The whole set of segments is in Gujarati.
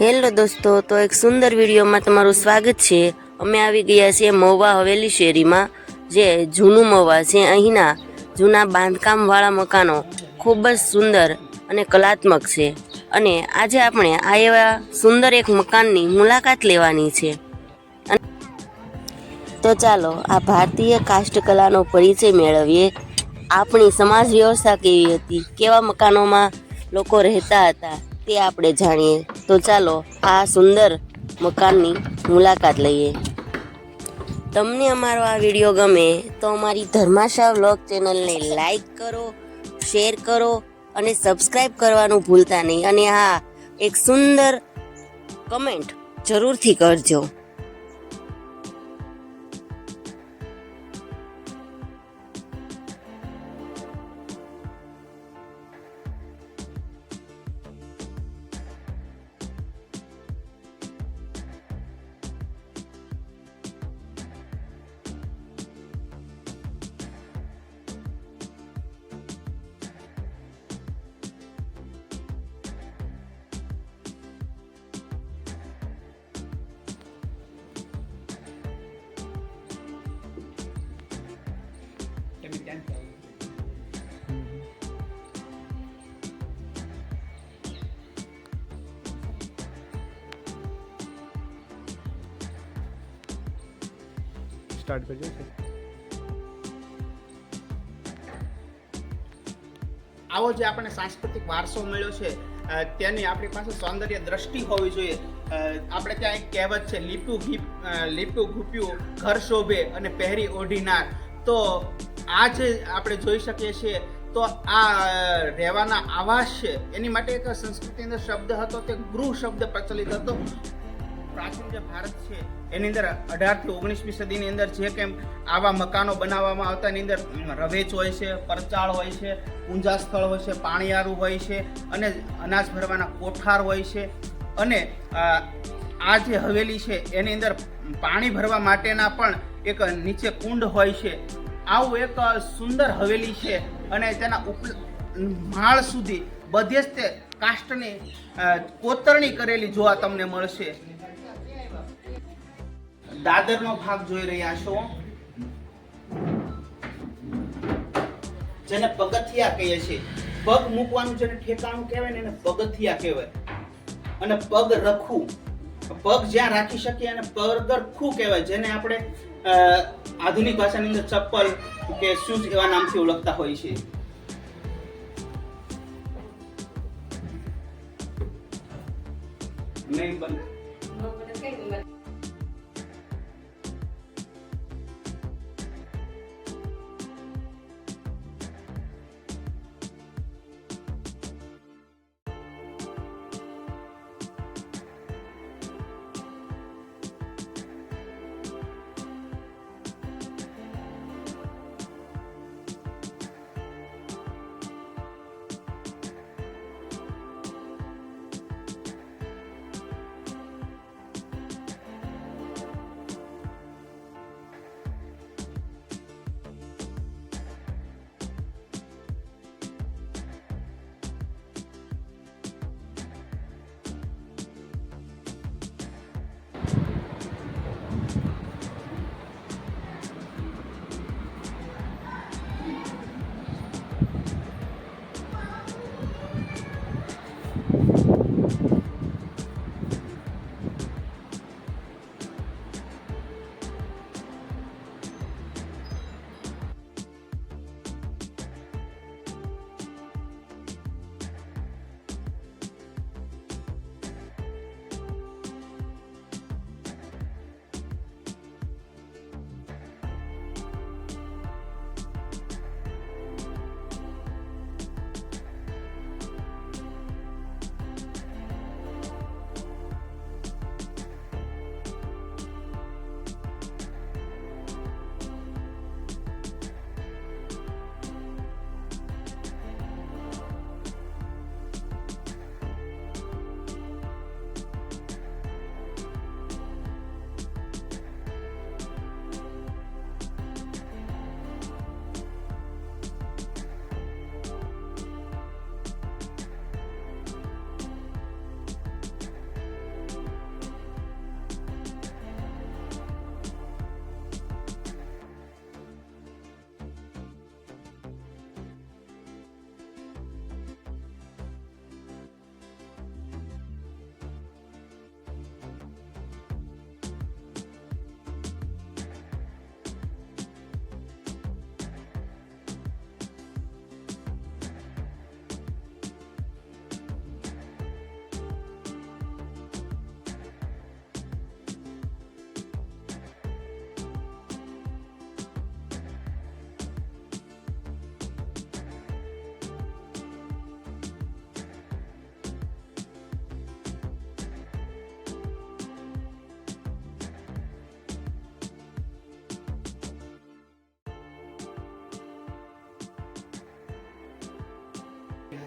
હેલો દોસ્તો, તો એક સુંદર વિડીયોમાં તમારું સ્વાગત છે. અમે આવી ગયા છીએ મહુવા હવેલી શેરીમાં, જે જૂનું મહુવા છે. અહીંના જૂના બાંધકામવાળા મકાનો ખૂબ જ સુંદર અને કલાત્મક છે. અને આજે આપણે આ એવા સુંદર એક મકાનની મુલાકાત લેવાની છે. તો ચાલો, આ ભારતીય કાષ્ઠકલાનો પરિચય મેળવીએ. આપણી સમાજ વ્યવસ્થા કેવી હતી? કેવા મકાનોમાં લોકો રહેતા હતા? તે આપણે જાણીએ. તો ચાલો આ સુંદર મકાનની મુલાકાત લઈએ. તમને અમારો આ વીડિયો ગમે તો અમારી ધર્માશા વ્લોગ ચેનલને લાઈક કરો, શેર કરો અને સબસ્ક્રાઈબ કરવાનું ભૂલતા નહીં. અને હા, એક સુંદર કમેન્ટ જરૂરથી કરજો. સ્ટાર્ટ કરજો આવો જે આપણને સાંસ્કૃતિક વારસો મળ્યો છે તેની આપણી પાસે સૌંદર્ય દ્રષ્ટિ હોવી જોઈએ. આપણે ત્યાં એક કહેવત છે લીપું ઘીપ લીપું ઘૂપ્યું, ઘર શોભે અને પહેરી ઓઢીનાર તો આ જે આપણે જોઈ શકીએ છીએ, તો આ રહેવાના આવાસ છે. એની માટે એક સંસ્કૃતિની અંદર શબ્દ હતો, તે ગૃહ શબ્દ પ્રચલિત હતો. પ્રાચીન જે ભારત છે, એની અંદર અઢારથી ઓગણીસમી સદીની અંદર જે કેમ આવા મકાનો બનાવવામાં આવતા, એની અંદર રવેચ હોય છે, પરચાળ હોય છે પૂંજા સ્થળ હોય છે, પાણીયારું હોય છે અને અનાજ ભરવાના કોઠાર હોય છે. અને આ જે હવેલી છે, એની અંદર પાણી ભરવા માટેના પણ એક નીચે કુંડ હોય છે. આવું એક સુંદર હવેલી છે અને તેના ઉપ, માળ સુધી બધે જ તે કાષ્ટની કોતરણી કરેલી જોવા તમને મળશે. દાદરનો ભાગ જોઈ રહ્યા છો. જેને પગથિયા કહીએ છીએ. પગ મૂકવાનું જેને ઠેકાણું કહેવાય ને એને પગથિયા કહેવાય. અને પગ રખવું. પગ જ્યાં રાખી શકીએ અને પગરખું કહેવાય, જેને આપણે આધુનિક ભાષાની અંદર ચપ્પલ કે શૂઝ એવા નામથી ઓળખતા હોય છે નહીં બને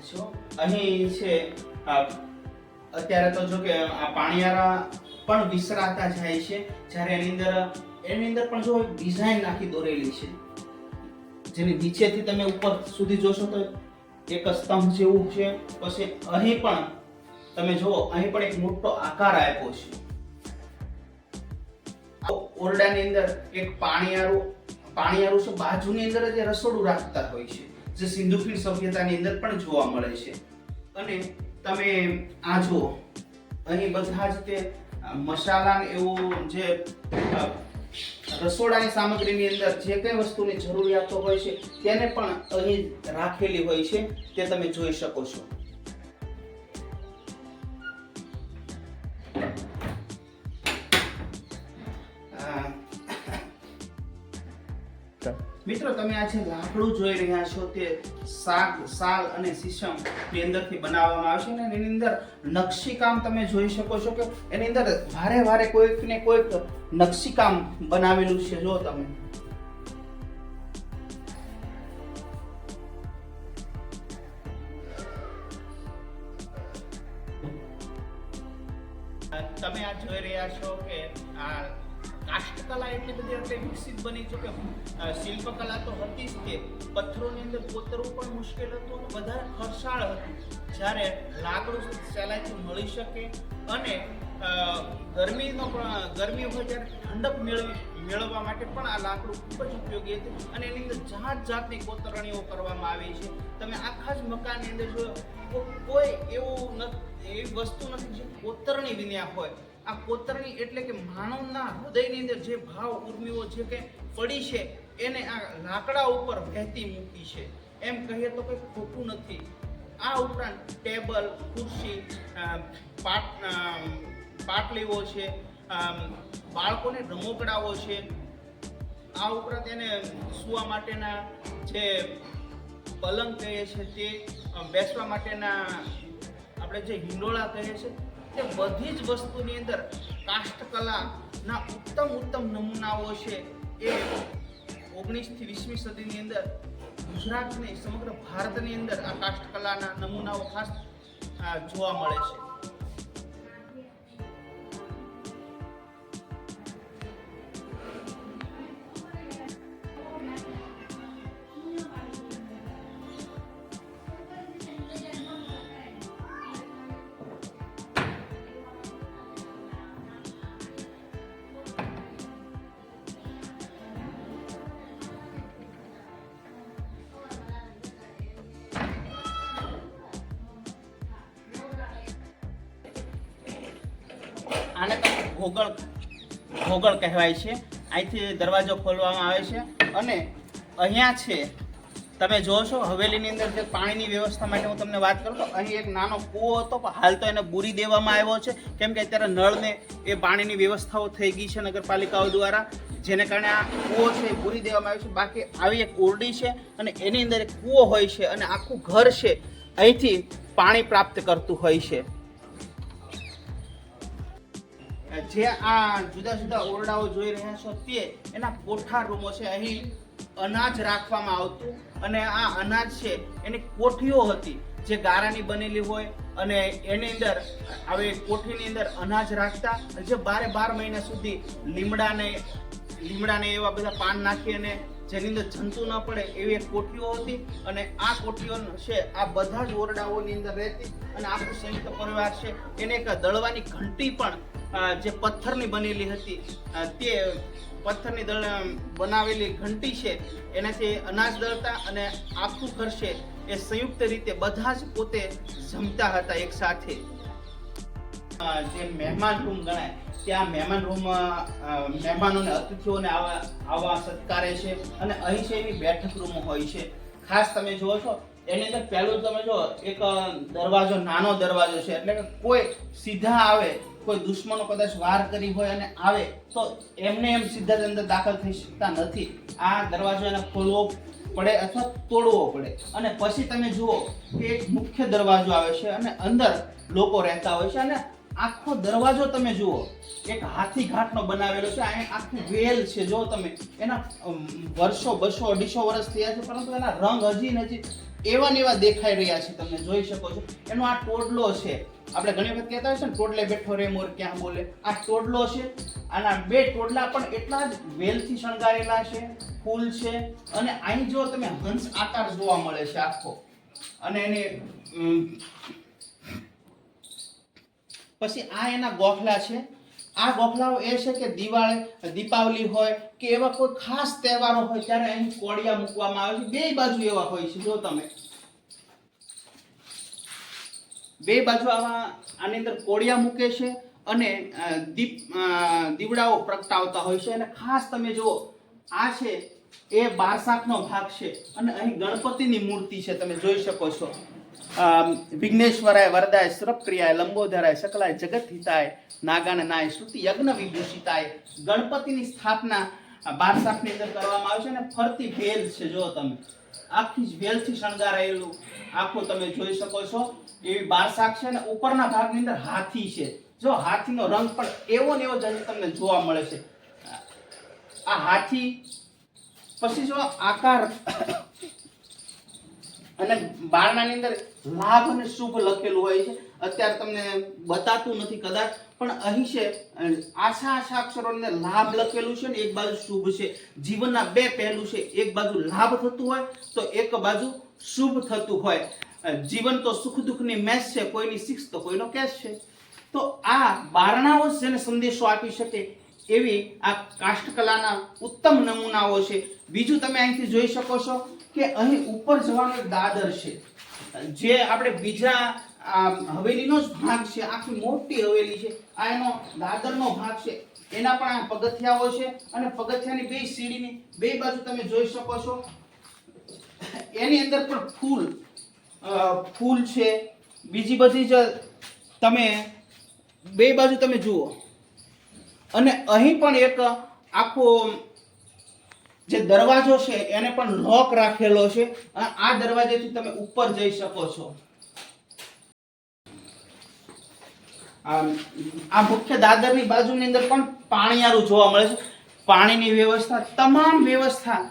છો? અહીં છે અત્યારે તો જો કે આ પાણીયારા પણ વિસરાતા જાય છે. જ્યારે એની અંદર એની અંદર પણ જો ડિઝાઇન નાખી દોરેલી છે. જેની નીચેથી તમે ઉપર સુધી જોશો તો એક સ્તંભ જેવું છે. પછી અહીં પણ, તમે જુઓ, અહીં પણ એક મોટો આકાર આપ્યો છે. ઓરડાની અંદર એક પાણીયારું પાણીયારું છે, બાજુની અંદર જ રસોડું રાખતા હોય છે. જે સિંધુ ખીણ સભ્યતાની અંદર પણ જોવા મળે છે. અને તમે આ જુઓ, અહીં બધા જ તે મસાલા એવું જે રસોડાની સામગ્રીની અંદર જે કઈ વસ્તુની જરૂરિયાતો હોય છે, તેને પણ અહીં રાખેલી હોય છે, તે તમે જોઈ શકો છો. મિત્રો, તમે આ જે લાકડું જોઈ રહ્યા છો તે શાક સાલ અને શીશમની અંદરથી બનાવવામાં આવશે અને એની અંદર નકશીકામ તમે જોઈ શકો છો કે એની અંદર વારે વારે કોઈક ને કોઈક નકશીકામ બનાવેલું છે. જો તમે બની છે કે શિલ્પકલા તો હતી જ તે. પથ્થરોની અંદર કોતરવું પણ મુશ્કેલ હતું વધારે ખર્ચાળ હતું. જ્યારે લાકડું સહેલાઈથી મળી શકે અને ગરમીનો પણ, ગરમી હોય ત્યારે ઠંડક મેળવી, મેળવવા માટે પણ આ લાકડું ખૂબ જ ઉપયોગી હતું અને એની અંદર જાત જાતની કોતરણીઓ કરવામાં આવી છે. તમે આખા જ મકાનની અંદર જો કોઈ એવું એવી વસ્તુ નથી જે કોતરણી વિના હોય. આ કોતરણી એટલે કે માનવના હૃદયની અંદર જે ભાવ ઉર્મિઓ જે કે પડી છે, એને આ લાકડા ઉપર વહેતી મૂકી છે. એમ કહીએ તો કંઈ ખોટું નથી. આ ઉપરાંત ટેબલ, ખુરશી પાટ પાટલીઓ છે બાળકોને રમકડાઓ છે. આ ઉપરાંત એને સૂવા માટેના જે પલંગ કહીએ છે તે બેસવા માટેના આપણે જે હિંડોળા કહીએ છે તે બધી જ વસ્તુની અંદર કાષ્ઠકલાના ઉત્તમ ઉત્તમ નમૂનાઓ છે એ ઓગણીસથી વીસમી સદીની અંદર ગુજરાતની સમગ્ર ભારતની અંદર આ કાષ્ઠકલાના નમૂનાઓ ખાસ જોવા મળે છે. ઘોગળ ઘોગળ કહેવાય છે. અહીંથી દરવાજો ખોલવામાં આવે છે. અને અહીંયા છે, તમે જુઓ છો, હવેલીની અંદર જે પાણીની વ્યવસ્થા માટે હું તમને વાત કરું તો અહીં એક નાનો કૂવો હતો, પણ હાલ તો એને બૂરી દેવામાં આવ્યો છે. કેમ કે અત્યારે નળને એ પાણીની વ્યવસ્થાઓ થઈ ગઈ છે નગરપાલિકાઓ દ્વારા, જેને કારણે આ કૂવો છે એ બૂરી દેવામાં આવ્યો છે. બાકી આવી એક ઓરડી છે અને એની અંદર એક કૂવો હોય છે અને આખું ઘર છે, અહીંથી પાણી પ્રાપ્ત કરતું હોય છે. જે આ જુદા જુદા ઓરડાઓ જોઈ રહ્યા છો તે એના કોઠા રૂમો છે. અહીં અનાજ રાખવામાં આવતું અને આ અનાજ છે એની કોઠીઓ હતી જે ગારાની બનેલી હોય અને એની અંદર હવે કોઠીની અંદર અનાજ રાખતા જે બારે બાર મહિના સુધી લીમડાને લીમડાને એવા બધા પાન નાખી અને જેની અંદર જંતુ ન પડે એવી એક કોઠીઓ હતી અને આ કોઠીઓ છે આ બધા જ ઓરડાઓની અંદર રહેતી અને આપણું સંયુક્ત પરિવાર છે. એને એક દળવાની ઘંટી પણ જે પથ્થરની બનેલી હતી તે પથ્થરની દળ બનાવેલી ઘંટી છે, એનાથી અનાજ દળતા અને આખું ઘર છે, એ સંયુક્ત રીતે બધા જ પોતે જમતા હતા એક સાથે. જે મહેમાન રૂમ ગણાય, ત્યાં મહેમાન રૂમ મહેમાનોને અતિથિઓને આવા આવા સત્કારે છે અને અહીં છે એની બેઠક રૂમ હોય છે. ખાસ તમે જુઓ છો એની અંદર પહેલું તમે જો, એક દરવાજો, નાનો દરવાજો છે. એટલે કે કોઈ સીધા આવે, કોઈ દુશ્મનો કદાચ વાર કરી હોય અને આવે, તો એમને એમ સીધા અંદર દાખલ થઈ શકતા નથી. આ દરવાજો એને ખોલવો પડે અથવા તોડવો પડે. અને પછી તમે જુઓ કે એક મુખ્ય દરવાજો આવે છે અને અંદર લોકો રહેતા હોય છે. અને આખો દરવાજો તમે જુઓ, એક હાથી ઘાટનો બનાવેલો છે. અહીં આખું વેલ છે. જો તમે એના વર્ષો, બસો, અઢીસો વર્ષ થયા છે, પરંતુ એના રંગ હજી ને હજી એવા ને એવા દેખાઈ રહ્યા છે, તમે જોઈ શકો છો. એનો આ ટોડલો છે. આપણે ઘણી વખત કહેતા હોય છે ને, ટોડલે બેઠો રે મોર, ક્યાં બોલે? આ ટોડલો છે. આના બે ટોડલા પણ એટલા જ વેલથી શણગારેલા છે, ફૂલ છે. અને અહીં જો તમે હંસ આકાર જોવા મળે છે આખો. અને એને પછી આ એના ગોખલા છે. આ ગોખલાઓ એ છે કે દિવાળી, દીપાવલી હોય કે એવા કોઈ ખાસ તહેવારો હોય ત્યારે અહીં કોડિયા મૂકવામાં આવે છે. બે બાજુ એવા હોય છે, જો તમે. બે બાજુ આવા આની અંદર કોડિયા મૂકે છે અને દીપ દીવડાઓ પ્રગટાવતા હોય છે. અને ખાસ તમે જુઓ, આ છે એ બારસાખનો ભાગ છે. અને અહીં ગણપતિની મૂર્તિ છે, તમે જોઈ શકો છો. વિઘ્નેશ્વરાય, વરદાય, સુરપ્રિયાય લંબોધરાય સકલાય જગત હિતાય નાગાન નાય શ્રુતિ યજ્ઞ વિભૂષિતાય ગણપતિની સ્થાપના આ બારસાખની અંદર કરવામાં આવે છે અને ફરતી ભેલ છે, જો તમે. આખી જ ભેલથી શણગારાયેલું આખું તમે જોઈ શકો છો. એવી બારસાખ છે અને ઉપરના ભાગની અંદર હાથી છે. જો હાથીનો રંગ પણ એવો ને એવો જ તમને જોવા મળે છે. આ હાથી, પછી જો આકાર અને બારણાની અંદર લાભ અને શુભ લખેલું હોય છે. અત્યારે તમને બતાતું નથી કદાચ, પણ અહીં છે, આશા આશા અક્ષરોને લાભ લખેલું છે ને એક બાજુ શુભ છે. જીવનના બે પહેલું છે, એક બાજુ લાભ થતું હોય, તો એક બાજુ શુભ થતું હોય. જીવન તો સુખ દુઃખની મેચ છે, કોઈની સિક્સ તો કોઈનો કેસ છે. તો આ બારણાઓ જેને સંદેશો આપી શકે એવી આ કાષ્ઠકલાના ઉત્તમ નમૂનાઓ છે. બીજું તમે અહીંથી જોઈ શકો છો કે અહીં ઉપર જવાનો દાદર છે. જે આપણે બીજા હવેલીનો જ ભાગ છે, આખી મોટી હવેલી છે. આ એનો દાદરનો ભાગ છે. એના પણ આ પગથિયાઓ છે અને પગથિયાની બે સીડીની બે બાજુ તમે જોઈ શકો છો. એની અંદર પણ ફૂલ ફૂલ છે. બીજી બધી જ તમે બે બાજુ તમે જુઓ. અને અહીં પણ એક આખો જે દરવાજો છે, એને પણ લોક રાખેલો છે અને આ દરવાજેથી તમે ઉપર જઈ શકો છો. આ મુખ્ય દાદરની બાજુની અંદર પણ પાણીયારું જોવા મળે છે. પાણીની વ્યવસ્થા, તમામ વ્યવસ્થા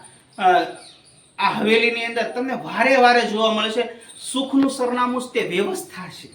આ હવેલીની અંદર તમને વારે વારે જોવા મળે છે. સુખનું સરનામું તે વ્યવસ્થા છે.